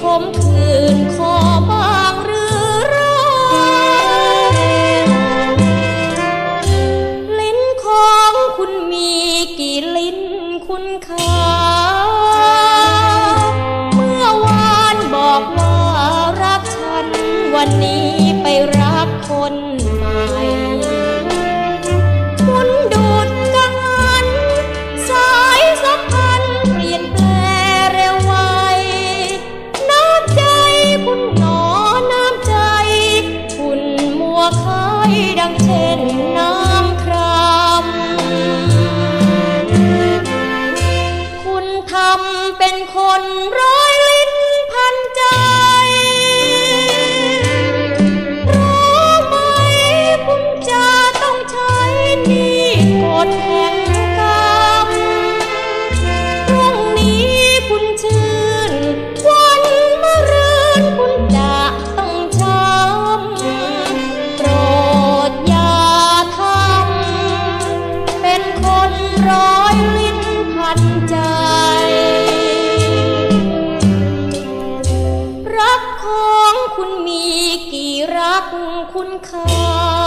คมคืนขอบางหรือร้องลิ้นของคุณมีกี่ลิ้นคุณขาเมื่อวานบอกว่ารักฉันวันนี้ไปรักคนใหม่ คุณมีกี่รักคุณค่า